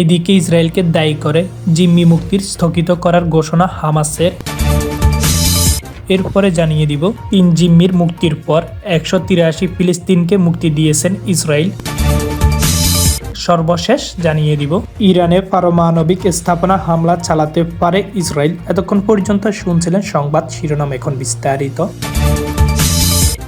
এদিকে ইসরায়েলকে দায়ী করে জিম্মি মুক্তির স্থগিত করার ঘোষণা হামাসের। এরপরে জানিয়ে দিব, তিন জিম্মির মুক্তির পর একশো তিরাশি ফিলিস্তিনকে মুক্তি দিয়েছেন ইসরায়েল। সর্বশেষ জানিয়ে দিব ইরানে পারমাণবিক স্থাপনা হামলা চালাতে পারে ইসরায়েল। এতক্ষণ পর্যন্ত শুনছিলেন সংবাদ শিরোনাম, এখন বিস্তারিত।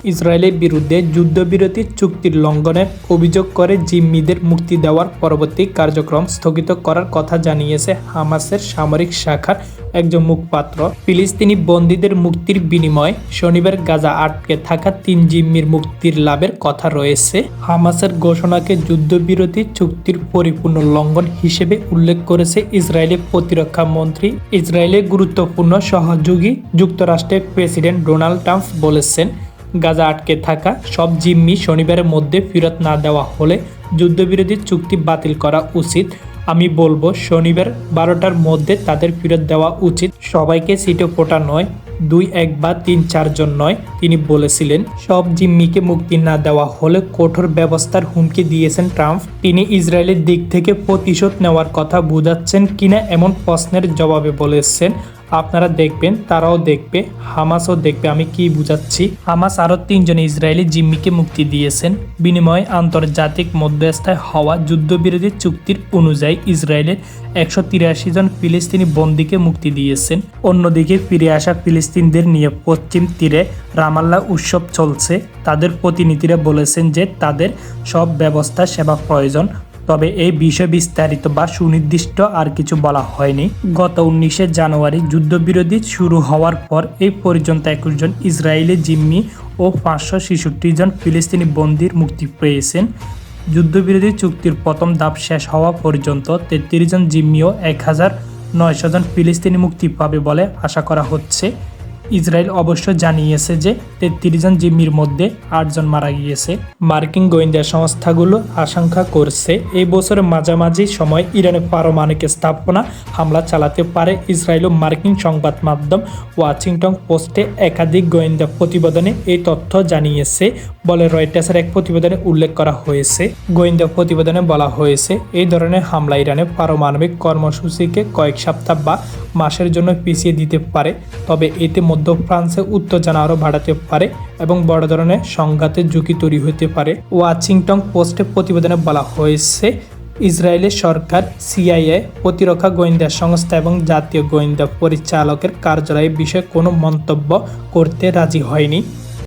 ইসরায়েলের বিরুদ্ধে যুদ্ধবিরতি চুক্তির লঙ্ঘনের অভিযোগ করে জিম্মিদের মুক্তি দেওয়ার পরবর্তী কার্যক্রম স্থগিত করার কথা জানিয়েছে হামাসের সামরিক শাখার একজন মুখপাত্র। ফিলিস্তিনি বন্দীদের মুক্তির বিনিময়ে শনিবার গাজা আটকে থাকা তিন জিম্মির মুক্তির লাভের কথা রয়েছে। হামাসের ঘোষণাকে যুদ্ধবিরতি চুক্তির পরিপূর্ণ লঙ্ঘন হিসেবে উল্লেখ করেছে ইসরায়েলের প্রতিরক্ষা মন্ত্রী। ইসরায়েলের গুরুত্বপূর্ণ সহযোগী যুক্তরাষ্ট্রের প্রেসিডেন্ট ডোনাল্ড ট্রাম্প বলেছেন গাজা আটকে থাকা সব জিম্মি শনিবারের মধ্যে ফেরত না দেওয়া হলে যুদ্ধবিরোধী চুক্তি বাতিল করা উচিত। আমি বলব, শনিবার বারোটার মধ্যে তাদের ফেরত দেওয়া উচিত। সবাইকে সিটে ফোটা নয়, দুই এক বা তিন চারজন নয়, তিনি বলেছিলেন। সব জিম্মিকে মুক্তি না দেওয়া হলে কঠোর ব্যবস্থার হুমকি দিয়েছেন ট্রাম্প। তিনি ইসরায়েলের দিক থেকে প্রতিশোধ নেওয়ার কথা বোঝাচ্ছেন কিনা এমন প্রশ্নের জবাবে বলেছেন আপনারা দেখবেন, তারাও দেখবে, হামাসও দেখবে, আমি কি বুঝাচ্ছি? হামাস আরও তিনজন ইসরায়েলি জিম্মিকে মুক্তি দিয়েছেন। বিনিময়ে আন্তর্জাতিক মধ্যস্থায় হওয়া যুদ্ধবিরোধী চুক্তির অনুযায়ী ইসরায়েলের একশো তিরাশি জন ফিলিস্তিনি বন্দীকে মুক্তি দিয়েছেন। অন্যদিকে ফিরে আসা ফিলিস্তিনদের নিয়ে পশ্চিম তীরে রামাল্লা উৎসব চলছে। তাদের প্রতিনিধিরা বলেছেন যে তাদের সব ব্যবস্থা, সেবা প্রয়োজন। তবে এই বিষয়ে বিস্তারিত বা সুনির্দিষ্ট আর কিছু বলা হয়নি। গত উনিশে জানুয়ারি যুদ্ধবিরোধী শুরু হওয়ার পর এই পর্যন্ত একুশ জন ইসরায়েলি জিম্মি ও পাঁচশো ছেষট্টি জন ফিলিস্তিনি বন্দির মুক্তি পেয়েছেন। যুদ্ধবিরোধী চুক্তির প্রথম ধাপ শেষ হওয়া পর্যন্ত তেত্রিশ জন জিম্মি ও এক হাজার নয়শো জন ফিলিস্তিনি মুক্তি পাবে বলে আশা করা হচ্ছে। ইসরায়েল অবশ্য জানিয়েছে যে তেত্রিশ জন জিম্মির মধ্যে আটজন মারা গিয়েছে। মার্কিন গোয়েন্দা সংস্থাগুলো আশঙ্কা করছে এই বছরের মাঝামাঝি সময় ইরানের পারমাণবিক স্থাপনা হামলা চালাতে পারে ইসরায়েল ও মার্কিন সংবাদ মাধ্যম ওয়াশিংটন পোস্টে একাধিক গোয়েন্দা প্রতিবেদনে এই তথ্য জানিয়েছে বলে রয়টার্সের এক প্রতিবেদনে উল্লেখ করা হয়েছে। গোয়েন্দা প্রতিবেদনে বলা হয়েছে, এই ধরনের হামলা ইরানের পারমাণবিক কর্মসূচিকে কয়েক সপ্তাহ বা মাসের জন্য পিছিয়ে দিতে পারে, তবে এতে মধ্য ফ্রান্সে উত্তেজনা আরও বাড়াতে পারে এবং বড় ধরনের সংঘাতের ঝুঁকি তৈরি হতে পারে। ওয়াশিংটন পোস্টে প্রতিবেদনে বলা হয়েছে ইসরায়েলের সরকার, সিআইএ, প্রতিরক্ষা গোয়েন্দা সংস্থা এবং জাতীয় গোয়েন্দা পরিচালকের কার্যালয়ের বিষয়ে কোনো মন্তব্য করতে রাজি হয়নি।